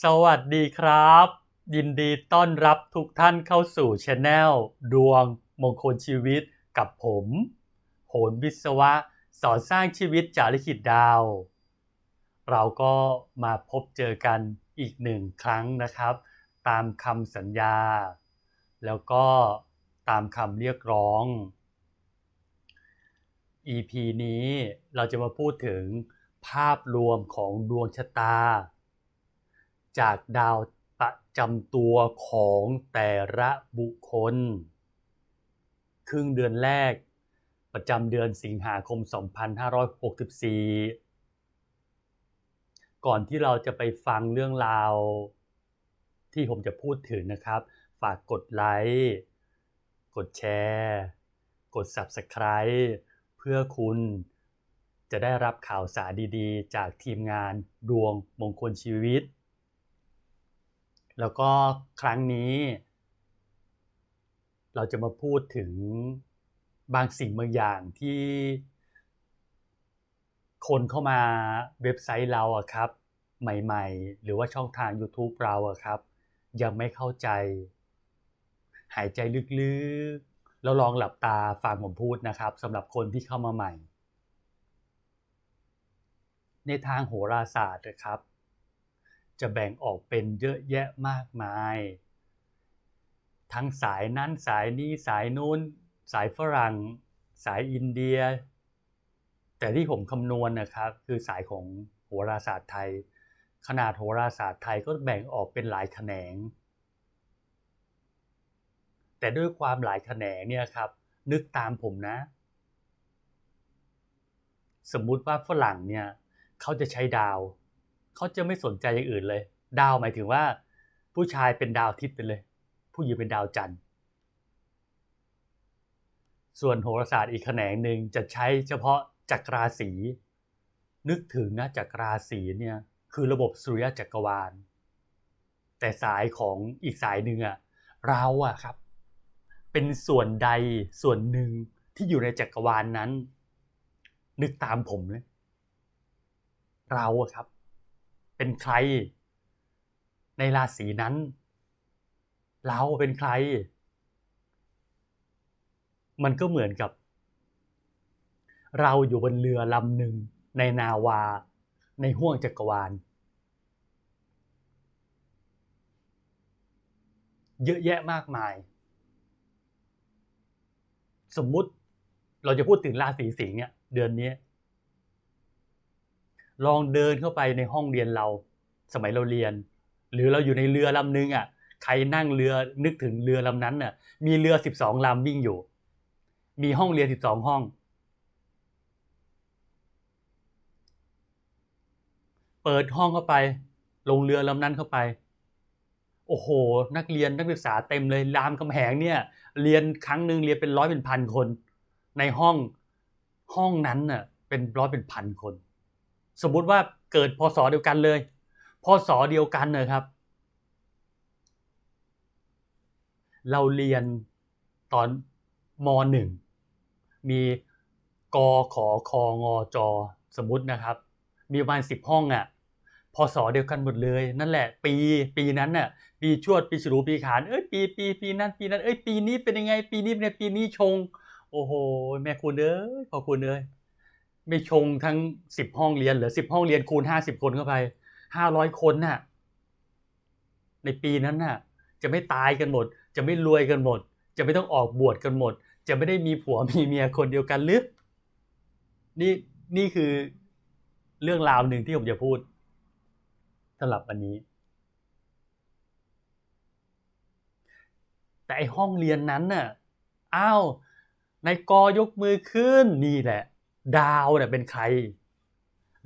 สวัสดีครับ ยินดีต้อนรับทุกท่านเข้าสู่ช anel ดวงมงคลชีวิตกับผมโหนวิศวะ สอนสร้างชีวิตจากลิขิตดาว เราก็มาพบเจอกันอีกหนึ่งครั้งนะครับ ตามคำสัญญา แล้วก็ตามคำเรียกร้อง EP นี้เราจะมาพูดถึงภาพรวมของดวงชะตา จากดาวประจำตัวของแต่ละบุคคล ครึ่งเดือนแรก ประจำเดือนสิงหาคม 2564 ก่อนที่เราจะไปฟังเรื่องราว ที่ผมจะพูดถึงนะครับ ฝากกดไลค์กดแชร์ กด Subscribe เพื่อคุณจะได้รับข่าวสารดีๆ จากทีมงานดวงมงคลชีวิต แล้วก็ครั้งนี้ เราจะมาพูดถึงบางสิ่งบางอย่างที่ คนเข้ามาเว็บไซต์เราอะครับ ใหม่ๆ หรือว่าช่องทาง YouTube เราอะครับ ยังไม่เข้าใจ หายใจลึกๆ แล้วลองหลับตาฟังผมพูดนะครับสำหรับคนที่เข้ามาใหม่ ในทางโหราศาสตร์นะครับ จะแบ่งออกเป็นเยอะแยะมากมาย ทั้งสายนั้นสายนี้สายนู้น สายฝรั่ง สายอินเดีย แต่ที่ผมคำนวณนะครับ คือสายของโหราศาสตร์ไทย ขนาดโหราศาสตร์ไทยก็แบ่งออกเป็นหลายแขนง แต่ด้วยความหลายแขนงเนี่ยครับ นึกตามผมนะ สมมุติว่าฝรั่งเนี่ยเขาจะใช้ดาว เขาจะไม่สนใจอย่างอื่นเลย ดาวหมายถึงว่า ผู้ชายเป็นดาวทิตย์ไปเลย ผู้หญิงเป็นดาวจันทร์ ส่วนโหราศาสตร์อีกแขนงหนึ่งจะใช้เฉพาะจักรราศีนึกถึงนะจักรราศีเนี่ยคือระบบสุริยะจักรวาล แต่สายของอีกสายหนึ่งอะเราอะครับ เป็นส่วนใดส่วนหนึ่งที่อยู่ในจักรวาลนนั้น นึกตามผมเลยเราอะครับ เป็นใคร ในราศีนั้น เราเป็นใคร มันก็เหมือนกับ เราอยู่บนเรือลำหนึ่งในนาวา ในห้วงจักรวาล เยอะแยะมากมาย สมมุติเราจะพูดถึงราศีสิงห์เนี่ยเดือนนี้ ลองเดินเข้าไปในห้องเรียนเรา สมัยเราเรียน หรือเราอยู่ในเรือลำนึงอะใครนั่งเรือนึกถึงเรือลำนั้นน่ะ มีเรือสิบสองลำวิ่งอยู่ มีห้องเรียนสิบสองห้อง เปิดห้องเข้าไป ลงเรือลำนั้นเข้าไป โอ้โห นักเรียนนักศึกษาเต็มเลยรามคำแหงเนี่ย เรียนครั้งหนึ่งเรียนเป็นร้อยเป็นพันคน ในห้องห้องนั้นน่ะ เป็นร้อยเป็นพันคน สมมุติว่าเกิดพศเดียวกันเลยพศเดียวกันเลยครับ เราเรียนตอนมหนึ่งมีกขอคองอจอสมมตินะครับ มีประมาณสิบห้องอะ่ะพศเดียวกันหมดเลย นั่นแหละ ปีปีนั้นน่ะปีชวดปีฉลูปีขานเอ้ยปีปีปีนั้นปีนั้นเอ้ยปีนี้เป็นยังไง ปีนี้เป็นยังไงปีนี้ชง โอ้โห แม่คุณเอ้ยพอคุณเอ้ย ไม่ชงทั้งสิบห้องเรียนหรือสิบห้องเรียนคูณห้าสิบคนเข้าไปห้าร้อยคนน่ะ ในปีนั้นน่ะ จะไม่ตายกันหมด จะไม่รวยกันหมด จะไม่ต้องออกบวชกันหมด จะไม่ได้มีผัวมีเมียคนเดียวกันหรือนี่นี่คือเรื่องราวหนึ่งที่ผมจะพูดสำหรับวันนี้ แต่ไอห้องเรียนนั้นน่ะอ้าวในกยกมือขึ้นนี่แหละ ดาวเนี่ยเป็นใคร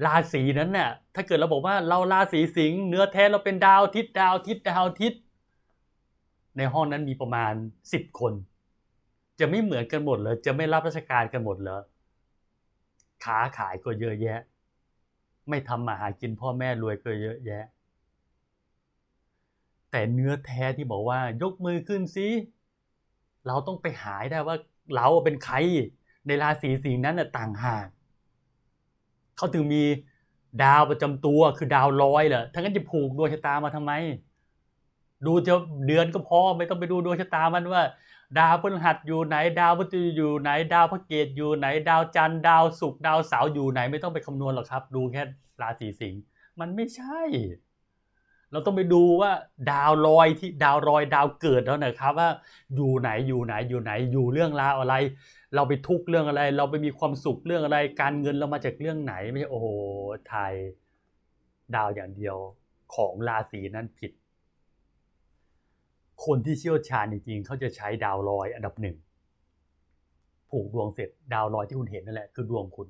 ราศีนั้นน่ะถ้าเกิดเราบอกว่าเราราศีสิงห์เนื้อแท้เราเป็นดาวทิศดาวทิศดาวทิศในห้องนั้นมีประมาณสิบคน จะไม่เหมือนกันหมดเลยจะไม่รับราชการกันหมดเหรอค้าขายก็เยอะแยะ ไม่ทำมาหากินพ่อแม่รวยก็เยอะแยะ แต่เนื้อแท้ที่บอกว่ายกมือขึ้นสิเราต้องไปหายได้ว่าเราเป็นใคร ในราศีสิงห์นั้นต่างหากเขาถึงมีดาวประจำตัวคือดาวลอยเหรอทั้างนั้นจะผูกดวงชะตามาทำไม ดูจะเดือนก็พอไม่ต้องไปดูดวงชะตามันว่า ดาวพฤหัสอยู่ไหน ดาวพฤหัสอยู่ไหน ดาวพระเกตอยู่ไหน ดาวจันทร์ดาวศุกร์ดาวเสาร์อยู่ไหน ไม่ต้องไปคำนวณหรอกครับ ดูแค่ราศีสิงห์มันไม่ใช่ เราต้องไปดูว่าดาวลอยที่ดาวลอยดาวเกิดแล้วนะครับว่าอยู่ไหนอยู่ไหนอยู่ไหนอยู่เรื่องราวอะไร เราไปทุกเรื่องอะไร เราไปมีความสุขเรื่องอะไร การเงินเรามาจากเรื่องไหนไม่ใช่โอ้โหไทยดาวอย่างเดียวของราศีนั้นผิด คนที่เชี่ยวชาญจริงๆเขาจะใช้ดาวลอยอันดับหนึ่งผูกดวงเสร็จดาวลอยที่คุณเห็นนั่นแหละคือดวงคุณ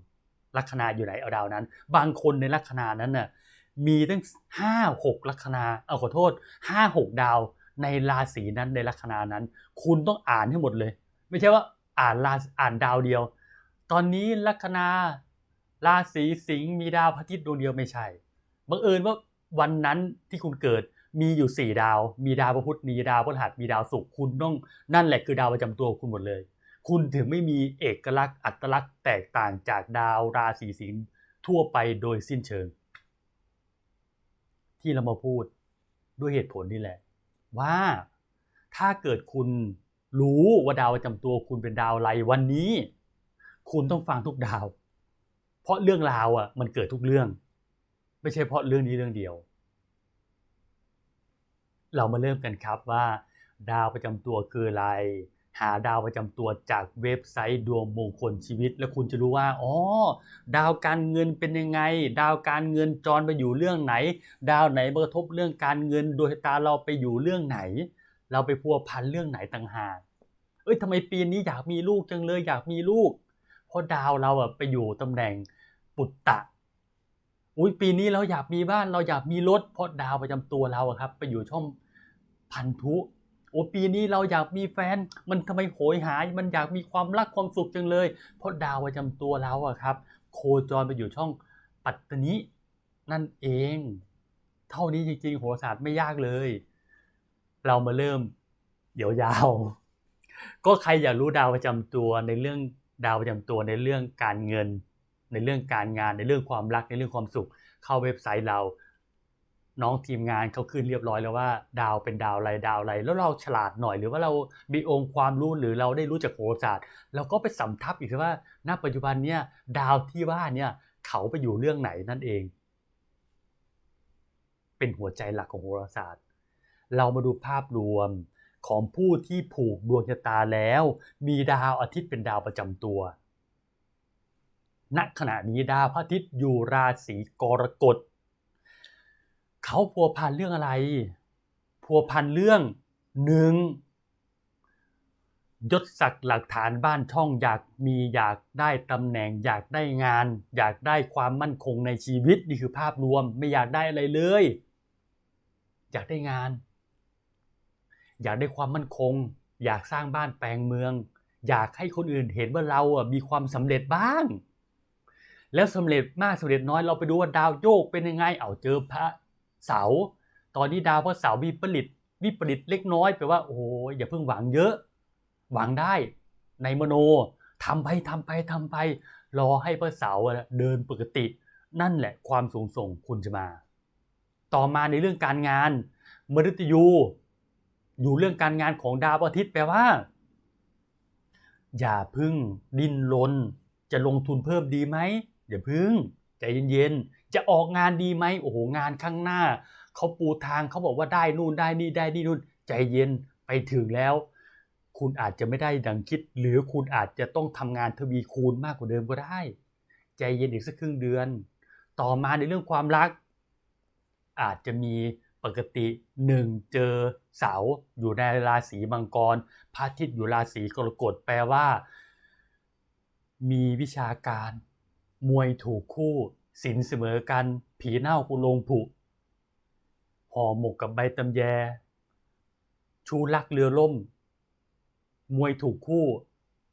ลัคนาอยู่ไหนเอาดาวนั้น บางคนในลัคนานั้นน่ะ มีตั้งห้าหกลัคนาเอาขอโทษห้าหกดาวในราศีนั้นในลัคนานั้น คุณต้องอ่านให้หมดเลย ไม่ใช่ว่าอ่านราอ่านดาวเดียว ตอนนี้ลัคนาราศีสิงห์มีดาวพระอาทิตย์ดวงเดียวไม่ใช่บังเอิญว่าวันนั้นที่คุณเกิดมีอยู่สี่ดาว มีดาวพระพุธมีดาวพฤหัสมีดาวศุกร์คุณต้องนั่นแหละคือดาวประจำตัวคุณหมดเลย คุณถึงไม่มีเอกลักษณ์อัตลักษณ์แตกต่างจากดาวราศีสิงห์ทั่วไปโดยสิ้นเชิง ที่เรามาพูดด้วยเหตุผลนี่แหละ ว่าถ้าเกิดคุณรู้ว่าดาวประจำตัวคุณเป็นดาวอะไรวันนี้ คุณต้องฟังทุกดาว เพราะเรื่องราวอะมันเกิดทุกเรื่อง ไม่ใช่เพราะเรื่องนี้เรื่องเดียว เรามาเริ่มกันครับว่า ดาวประจำตัวคืออะไร หาดาวประจำตัวจากเว็บไซต์ดวงมงคลชีวิต แล้วคุณจะรู้ว่าอ๋อดาวการเงินเป็นยังไง ดาวการเงินจรไปอยู่เรื่องไหน ดาวไหนกระทบเรื่องการเงินโดยชะตาเราไปอยู่เรื่องไหน เราไปพัวพันเรื่องไหนต่างหากเอ้ยทำไมปีนี้อยากมีลูกจังเลยอยากมีลูก เพราะดาวเราอะไปอยู่ตำแหน่งปุตตะอุ้ยปีนี้เราอยากมีบ้านเราอยากมีรถเพราะดาวประจำตัวเราครับ ไปอยู่ช่องพันธุ อ้ปีนี้เราอยากมีแฟน มันทำไมโหยหาย มันอยากมีความรักความสุขจังเลย เพราะดาวประจำตัวเราอะครับ โคจรไปอยู่ช่องปัตตนินั่นเอง เท่านี้จริงๆโหราศาสตร์ไม่ยากเลย เรามาเริ่มเดี๋ยวยาวก็ใครอยากรู้ดาวประจำตัวในเรื่องดาวประจำตัวในเรื่องการเงิน ในเรื่องการงานในเรื่องความรักในเรื่องความสุข เข้าเว็บไซต์เรา น้องทีมงานเขาขึ้นเรียบร้อยแล้วว่า ดาวเป็นดาวอะไรดาวอะไร แล้วเราฉลาดหน่อยหรือว่าเรามีองค์ความรู้หรือเราได้รู้จักโหราศาสตร์เราก็ไปสำทับอีกว่าณปัจจุบันเนี่ยดาวที่ว่าเนี่ยเขาไปอยู่เรื่องไหนนั่นเอง เป็นหัวใจหลักของโหราศาสตร์ เรามาดูภาพรวมของผู้ที่ผูกดวงชะตาแล้ว มีดาวอาทิตย์เป็นดาวประจำตัวณขณะนี้ดาวพระอาทิตย์อยู่ราศีกรกฎ เขาพัวพันเรื่องอะไร พัวพันเรื่องหนึ่งยศศักดิ์หลักฐานบ้านช่องอยากมีอยากได้ตำแหน่ง อยากได้งาน อยากได้ความมั่นคงในชีวิตนี่คือภาพรวมไม่อยากได้อะไรเลย อยากได้งาน อยากได้ความมั่นคง อยากสร้างบ้านแปลงเมือง อยากให้คนอื่นเห็นว่าเราอะมีความสำเร็จบ้าง แล้วสำเร็จมากสำเร็จน้อยเราไปดูว่าดาวโยกเป็นยังไงเอาเจอพระ เสา ตอนนี้ดาวพระเสาวิปริตวิปริตเล็กน้อยแปลว่าโอ้ยอย่าเพิ่งหวังเยอะ หวังได้ในมโนทำไปทำไปทำไป รอให้พระเสาร์เดินปกติ นั่นแหละความสูงส่งคุณจะมา ต่อมาในเรื่องการงานมฤตยู อยู่เรื่องการงานของดาวอาทิตย์แปลว่า อย่าพึ่งดิ้นรนจะลงทุนเพิ่มดีไหมอย่าพึ่ง ใจเย็นๆ จะออกงานดีไหมโอ้โหงานข้างหน้าเขาปูทางเขาบอกว่าได้นู่นได้นี่ได้นี่นู่นใจเย็นไปถึงแล้ว คุณอาจจะไม่ได้ดังคิด หรือคุณอาจจะต้องทำงานทวีคูณมากกว่าเดิมก็ได้ ใจเย็นอีกสักครึ่งเดือน ต่อมาในเรื่องความรัก อาจจะมีปกติหนึ่งเจอเสาอยู่ในราศีมังกรพระอาทิตย์อยู่ราศีกรกฎแปลว่า มีวิชาการ มวยถูกคู่ สินเสมอกัน ผีเน่ากุลงผุห่อหมกกับใบตำแย ชูรักเรือล่ม มวยถูกคู่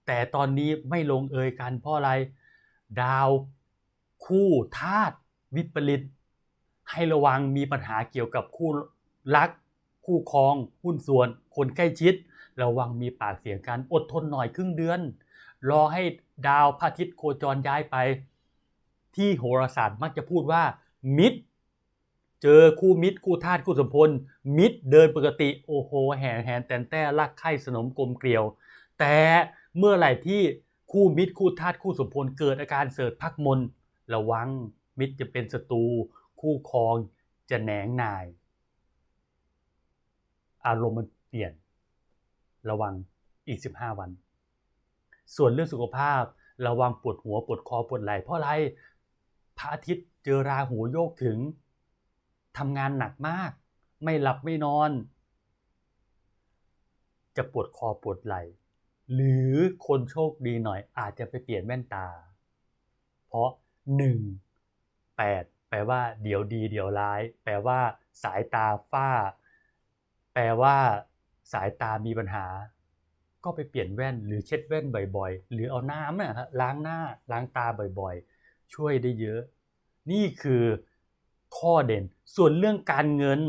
แต่ตอนนี้ไม่ลงเอยกันเพราะอะไร ดาว คู่ธาตุวิปริต ให้ระวังมีปัญหาเกี่ยวกับคู่รัก คู่ครอง หุ้นส่วน คนใกล้ชิด ระวังมีปากเสียงกันอดทนหน่อยครึ่งเดือน รอให้ดาวพระอาทิตย์โคจรย้ายไป ที่โหราศาสตร์มักจะพูดว่า มิตร เจอคู่มิตรคู่ทาสคู่สมพล มิตรเดินปกติโอ้โหแห่แหนแตนแต่รักไข่สนมกลมเกลียว แต่เมื่อไหร่ที่คู่มิตรคู่ทาสคู่สมพลเกิดอาการเสดพักมนระวังมิตรจะเป็นศัตรูคู่ครองจะแหนงนาย อารมณ์มันเปลี่ยน ระวังอีก 15 วัน ส่วนเรื่องสุขภาพระวังปวดหัวปวดคอปวดไหล่เพราะอะไร พระอาทิตย์เจอราหูโยกถึงทำงานหนักมาก ไม่หลับไม่นอน จะปวดคอปวดไหล่หรือคนโชคดีหน่อยอาจจะไปเปลี่ยนแว่นตา เพราะ 1 8 แปลว่า เดี๋ยวดีเดี๋ยวร้าย แปลว่า สายตาฝ้า แปลว่า สายตามีปัญหา ก็ไปเปลี่ยนแว่นหรือเช็ดแว่นบ่อย ๆ หรือเอาน้ำนะฮะล้างหน้าล้างตาบ่อย ๆ ช่วยได้เยอะ นี่คือข้อเด่นส่วนเรื่องการเงิน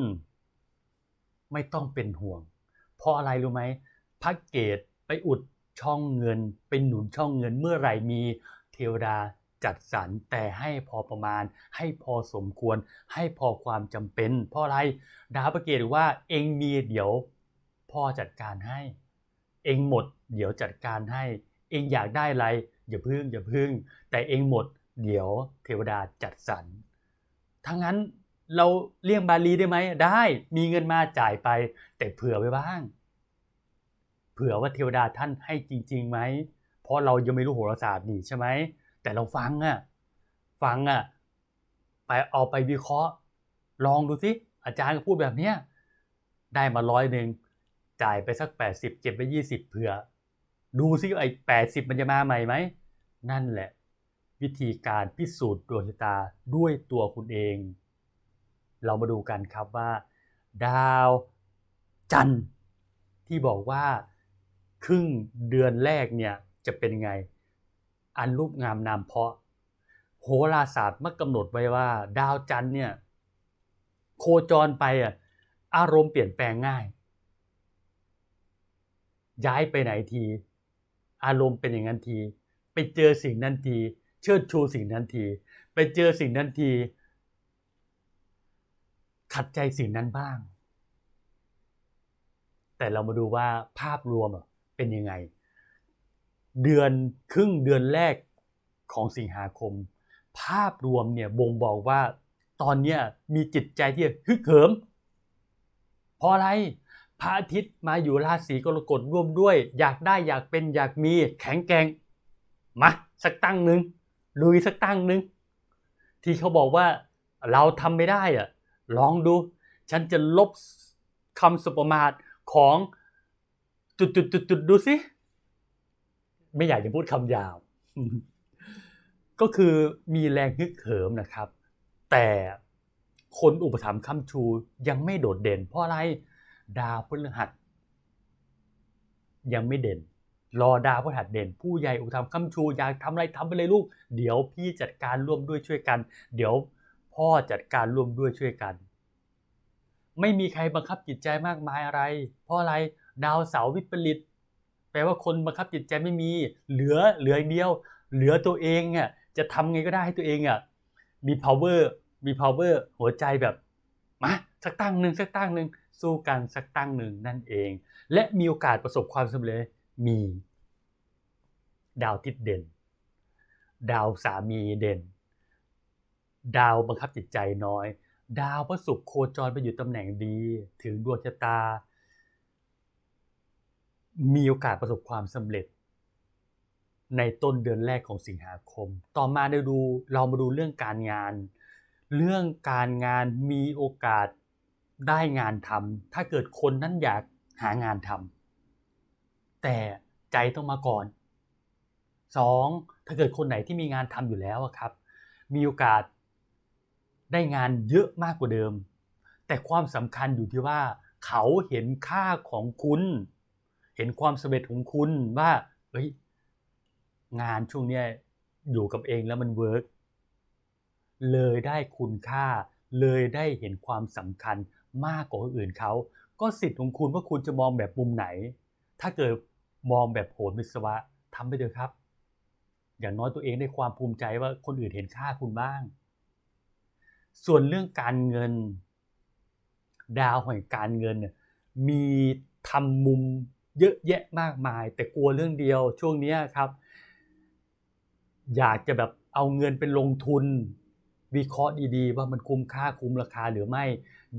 ไม่ต้องเป็นห่วง เพราะอะไรรู้ไหมพระเกตไปอุดช่องเงิน เป็นหนุนช่องเงินเมื่อไหร่มีเทวดาจัดสรรแต่ให้พอประมาณ ให้พอสมควร ให้พอความจำเป็น เพราะอะไรดาวพระเกตว่าเองมีเดี๋ยวพ่อจัดการให้ เองหมด เดี๋ยวจัดการให้ เองอยากได้อะไรอย่าพึ่งอย่าพึ่ง แต่เองหมด เดี๋ยวเทวดาจัดสรรทั้งนั้นเราเลี่ยงบาลีได้ไหมได้มีเงินมาจ่ายไป แต่เผื่อไว้บ้าง เผื่อว่าเทวดาท่านให้จริงๆไหมเพราะเรายังไม่รู้โหราศาสตร์นี่ใช่ไหมแต่เราฟังอะฟังอะไปเอาไปวิเคราะห์ ลองดูสิอาจารย์ก็พูดแบบเนี้ยได้มาร้อยหนึ่งจ่ายไปสัก 80 เก็บไป 20 เผื่อ ดูซิไอ้80 มันจะมาใหม่ไหม นั่นแหละ วิธีการพิสูจน์ดวงชะตาด้วยตัวคุณเอง เรามาดูกันครับว่า ดาวจันทร์ที่บอกว่าครึ่งเดือนแรกเนี่ยจะเป็นไง อันรูปงามนามเพาะ โหราศาสตร์มักกำหนดไว้ว่า ดาวจันทร์เนี่ยโคจรไปอะอารมณ์เปลี่ยนแปลงง่าย ย้ายไปไหนที อารมณ์เป็นอย่างนั้นที ไปเจอสิ่งนั้นที เชิดชูสิ่งนั้นที ไปเจอสิ่งนั้นที ขัดใจสิ่งนั้นบ้าง แต่เรามาดูว่าภาพรวมเป็นยังไง เดือนครึ่งเดือนแรกของสิงหาคม ภาพรวมเนี่ยบ่งบอกว่าตอนเนี้ยมีจิตใจที่ฮึกเหิมเพราะอะไรพระอาทิตย์มาอยู่ราศีกรกฎร่วมด้วย อยากได้อยากเป็นอยากมีแข็งแกร่งมาสักตั้งหนึ่ง ลุยสักตั้งหนึ่งที่เขาบอกว่าเราทำไม่ได้อะลองดู ฉันจะลบคำสบประมาทของจุดจุดจุดจุดดูสิไม่อยากจะพูดคำยาว ก็คือมีแรงฮึกเหิมนะครับ แต่คนอุปถัมภ์คำชูยังไม่โดดเด่น เพราะอะไรดาวพฤหัสยังไม่เด่น รอดาวพฤหัสเด่น ผู้ใหญ่อุปถัมคำชูอยากทำอะไรทำไปเลยลูก เดี๋ยวพี่จัดการร่วมด้วยช่วยกัน เดี๋ยวพ่อจัดการร่วมด้วยช่วยกัน ไม่มีใครบังคับจิตใจมากมายอะไร เพราะอะไรดาวเสาร์วิปริตแปลว่าคนบังคับจิตใจไม่มี เหลือเหลือเดียว เหลือตัวเองอะจะทำไงก็ได้ให้ตัวเองอะมี power มี power หัวใจแบบมาสักตั้งหนึ่งสักตั้งหนึ่งสู้กันสักตั้งหนึ่งนั่นเอง และมีโอกาสประสบความสำเร็จ มี ดาวทิศเด่น ดาวสามีเด่น ดาวบังคับจิตใจน้อย ดาวพระศุกร์โคจรไปอยู่ตำแหน่งดี ถึงดวงชะตา มีโอกาสประสบความสำเร็จ ในต้นเดือนแรกของสิงหาคม ต่อมาเราดูเรามาดูเรื่องการงาน เรื่องการงานมีโอกาสได้งานทำถ้าเกิดคนนั้นอยากหางานทำ แต่ใจต้องมาก่อนสองถ้าเกิดคนไหนที่มีงานทำอยู่แล้วครับ มีโอกาสได้งานเยอะมากกว่าเดิม แต่ความสำคัญอยู่ที่ว่า เขาเห็นค่าของคุณ เห็นความสำเร็จของคุณว่าเฮ้ยงานช่วงนี้อยู่กับเองแล้วมันเวิร์กเลยได้คุณค่า เลยได้เห็นความสำคัญมากกว่าคนอื่นเขา ก็สิทธิ์ของคุณว่าคุณจะมองแบบมุมไหน ถ้าเกิด มองแบบโหนวิศวะทำไปเถอะครับ อย่างน้อยตัวเองได้ความภูมิใจว่าคนอื่นเห็นค่าคุณบ้าง ส่วนเรื่องการเงิน ดาวแห่งการเงินเนี่ยมีทำมุมเยอะแยะมากมาย แต่กลัวเรื่องเดียวช่วงนี้ครับ อยากจะแบบเอาเงินไปลงทุน วิเคราะห์ดีๆ ว่ามันคุ้มค่าคุ้มราคาหรือไม่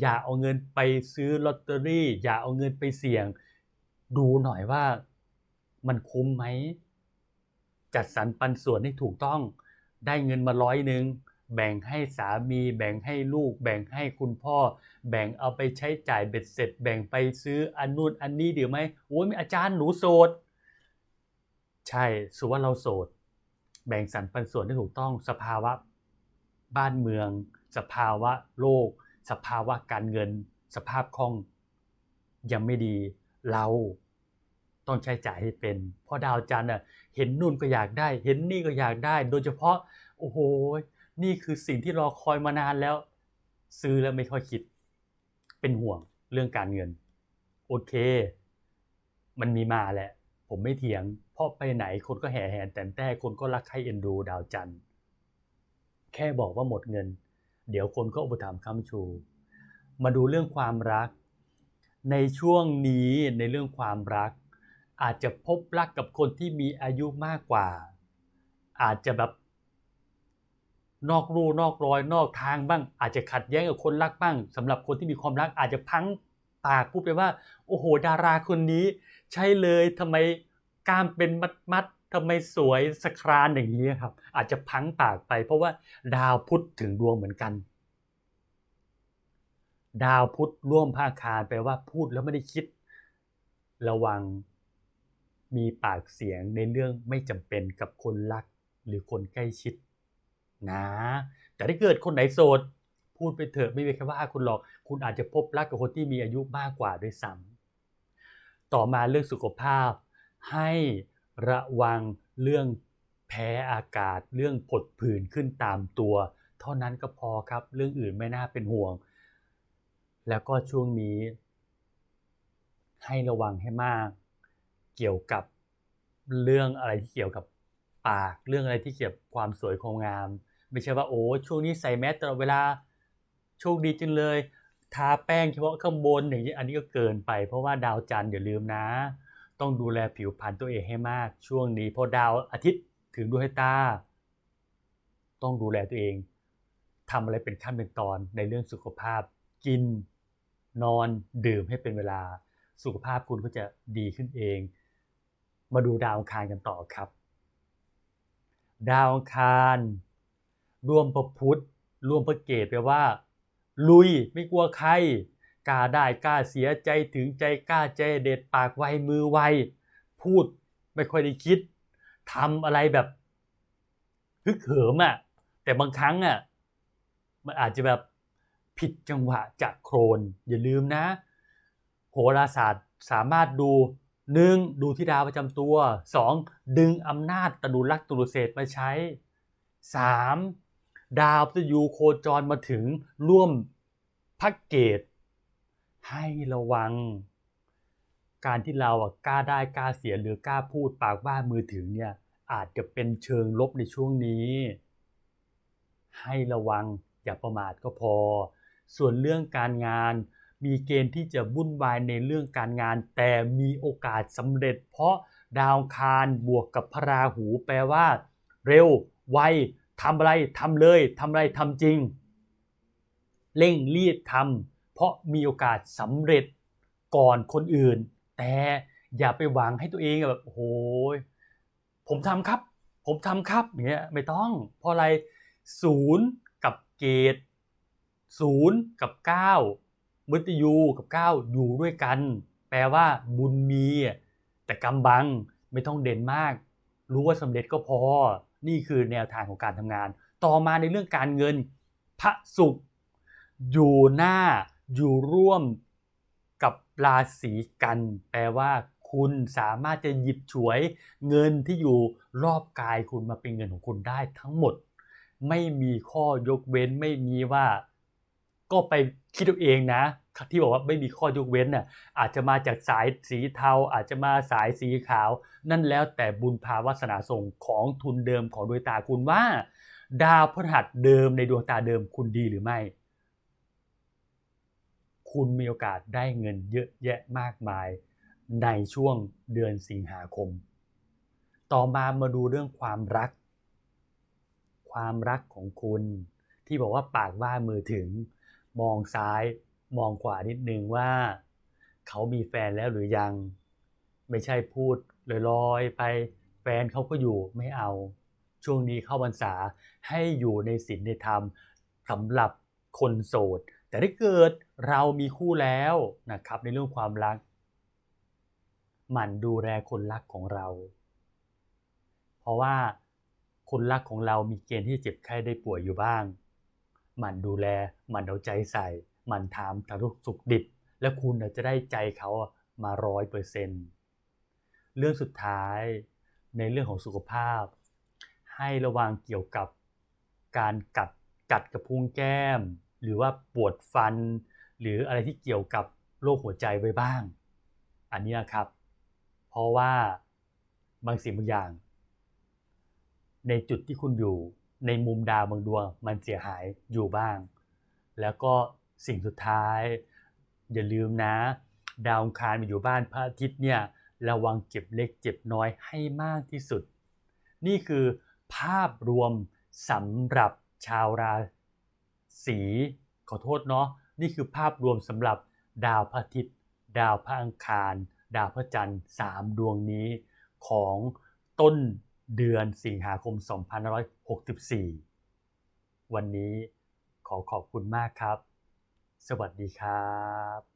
อย่าเอาเงินไปซื้อลอตเตอรี่ อย่าเอาเงินไปเสี่ยง ดูหน่อยว่า มันคุ้มไหม จัดสรรปันส่วนให้ถูกต้อง ได้เงินมาร้อยหนึ่งแบ่งให้สามี แบ่งให้ลูก แบ่งให้คุณพ่อ แบ่งเอาไปใช้จ่ายเบ็ดเสร็จ แบ่งไปซื้ออันนู่นอันนี้เดี๋ยวไหมโอ้ยอาจารย์หนูโสด ใช่สุว่าเราโสด แบ่งสรรปันส่วนที่ถูกต้อง สภาวะ บ้านเมือง สภาวะโลก สภาวะการเงิน สภาพคล่อง ยังไม่ดีเรา ต้องใช้จ่ายให้เป็นเพราะดาวจันทร์อะเห็นนู่นก็อยากได้ เห็นนี่ก็อยากได้ โดยเฉพาะโอ้โหนี่คือสิ่งที่รอคอยมานานแล้ว ซื้อแล้วไม่ค่อยคิด เป็นห่วงเรื่องการเงิน โอเค มันมีมาแหละ ผมไม่เถียง เพราะไปไหนคนก็แห่แหนแต่แต่คนก็รักใครเอ็นดูดาวจันทร์แค่บอกว่าหมดเงิน เดี๋ยวคนก็อุปถัมภ์ค้ำชู มาดูเรื่องความรัก ในช่วงนี้ในเรื่องความรัก อาจจะพบรักกับคนที่มีอายุมากกว่า อาจจะแบบนอกรูนอกรอยนอกทางบ้าง อาจจะขัดแย้งกับคนรักบ้างสำหรับคนที่มีความรัก อาจจะพังปากพูดไปว่า โอ้โห ดาราคนนี้ ใช่เลยทำไมกล้ามเป็นมัดมัดทำไมสวยสครานอย่างนี้ครับ อาจจะพังปากไป เพราะว่าดาวพุธถึงดวงเหมือนกัน ดาวพุธร่วมภาคารแปลว่าพูดแล้วไม่ได้คิด ระวัง มีปากเสียงในเรื่องไม่จำเป็นกับคนรักหรือคนใกล้ชิดนะแต่ถ้าเกิดคนไหนโสด พูดไปเถอะไม่มีใครว่าคุณหรอก คุณอาจจะพบรักกับคนที่มีอายุมากกว่าด้วยซ้ำต่อมาเรื่องสุขภาพ ให้ระวังเรื่องแพ้อากาศ เรื่องผดผื่นขึ้นตามตัว เท่านั้นก็พอครับ เรื่องอื่นไม่น่าเป็นห่วง แล้วก็ช่วงนี้ ให้ระวังให้มาก เกี่ยวกับเรื่องอะไรที่เกี่ยวกับปาก เรื่องอะไรที่เกี่ยวกับความสวยความงาม ไม่ใช่ว่าโอ้ช่วงนี้ใส่แมสตลอดเวลาโชคดีจังเลยทาแป้งเฉพาะข้างบนอย่างนี้อันนี้ก็เกินไป เพราะว่าดาวจันทร์อย่าลืมนะ ต้องดูแลผิวพรรณตัวเองให้มาก ช่วงนี้เพราะดาวอาทิตย์ถึงดวงตา ต้องดูแลตัวเองทำอะไรเป็นขั้นเป็นตอนในเรื่องสุขภาพ กิน นอนดื่มให้เป็นเวลา สุขภาพคุณก็จะดีขึ้นเอง มาดูดาวอังคารกันต่อครับ ดาวอังคารร่วมประพุทธร่วมพระเกตแปลว่า ลุยไม่กลัวใครกล้าได้กล้าเสียใจถึงใจกล้าใจเด็ดปากไวมือไวพูดไม่ค่อยได้คิดทำอะไรแบบฮึกเหิมอะแต่บางครั้งอะมันอาจจะแบบผิดจังหวะจากโครน อย่าลืมนะ โหราศาสตร์สามารถดู หนึ่งดูที่ดาวประจำตัวสองดึงอำนาจตนุรักษ์ตนุเศษมาใช้สามดาวพฤหัสโคจรมาถึงร่วมพักเกต ให้ระวัง การที่เราอะกล้าได้กล้าเสียหรือกล้าพูดปากว่ามือถึงเนี่ยอาจจะเป็นเชิงลบในช่วงนี้ ให้ระวังอย่าประมาทก็พอ ส่วนเรื่องการงาน มีเกณฑ์ที่จะวุ่นวายในเรื่องการงาน แต่มีโอกาสสำเร็จ เพราะดาวคารบวกกับพระราหู แปลว่า เร็ว ไวทำอะไรทำเลยทำอะไรทำจริง เร่งรีบทำเพราะมีโอกาสสำเร็จก่อนคนอื่น แต่อย่าไปหวังให้ตัวเองแบบโอ้โหผมทำครับ ผมทำครับอย่างเงี้ยไม่ต้อง เพราะอะไรศูนย์กับเกตศูนย์กับเก้า มุตยูกับก้าวอยู่ด้วยกัน แปลว่าบุญมี แต่กำบังไม่ต้องเด่นมาก รู้ว่าสำเร็จก็พอ นี่คือแนวทางของการทำงาน ต่อมาในเรื่องการเงิน พระศุกร์อยู่หน้า อยู่ร่วมกับราศีกัน แปลว่าคุณสามารถจะหยิบฉวยเงินที่อยู่รอบกายคุณมาเป็นเงินของคุณได้ทั้งหมด ไม่มีข้อยกเว้นไม่มีว่า ก็ไปคิดเอาเองนะ ที่บอกว่าไม่มีข้อยกเว้นน่ะอาจจะมาจากสายสีเทาอาจจะมาสายสีขาว นั่นแล้วแต่บุญภาวาสนาส่งของทุนเดิมของโดยตาคุณว่า ดาวพฤหัสเดิมในดวงตาเดิมคุณดีหรือไม่ คุณมีโอกาสได้เงินเยอะแยะมากมายในช่วงเดือนสิงหาคม ต่อมามาดูเรื่องความรัก ความรักของคุณที่บอกว่าปากว่ามือถึง มองซ้ายมองขวานิดนึงว่า เขามีแฟนแล้วหรือยัง ไม่ใช่พูดลอยๆไปแฟนเขาก็อยู่ไม่เอา ช่วงนี้เข้าพรรษาให้อยู่ในศีลในธรรมสำหรับคนโสด แต่ถ้าเกิดเรามีคู่แล้วนะครับในเรื่องความรัก หมั่นดูแลคนรักของเรา เพราะว่าคนรักของเรามีเกณฑ์ที่จะเจ็บไข้ได้ป่วยอยู่บ้าง หมั่นดูแลหมั่นเอาใจใส่หมั่นถามทางสุขดิบ แล้วคุณจะได้ใจเขามาร้อยเปอร์เซ็นต์เรื่องสุดท้ายในเรื่องของสุขภาพ ให้ระวังเกี่ยวกับการกัดกัดกระพุ้งแก้ม หรือว่าปวดฟัน หรืออะไรที่เกี่ยวกับโรคหัวใจไว้บ้าง อันนี้นะครับ เพราะว่าบางสิ่งบางอย่าง ในจุดที่คุณอยู่ ในมุมดาวบางดวงมันเสียหายอยู่บ้าง แล้วก็สิ่งสุดท้าย อย่าลืมนะ ดาวอังคารมาอยู่บ้านพระอาทิตย์เนี่ยระวังเจ็บเล็กเจ็บน้อยให้มากที่สุด นี่คือภาพรวมสำหรับชาวราศีขอโทษเนาะนี่คือภาพรวมสำหรับดาวพระอาทิตย์ ดาวพระอังคาร ดาวพระจันทร์สามดวงนี้ของต้น เดือนสิงหาคม 2564 วันนี้ขอขอบคุณมากครับ สวัสดีครับ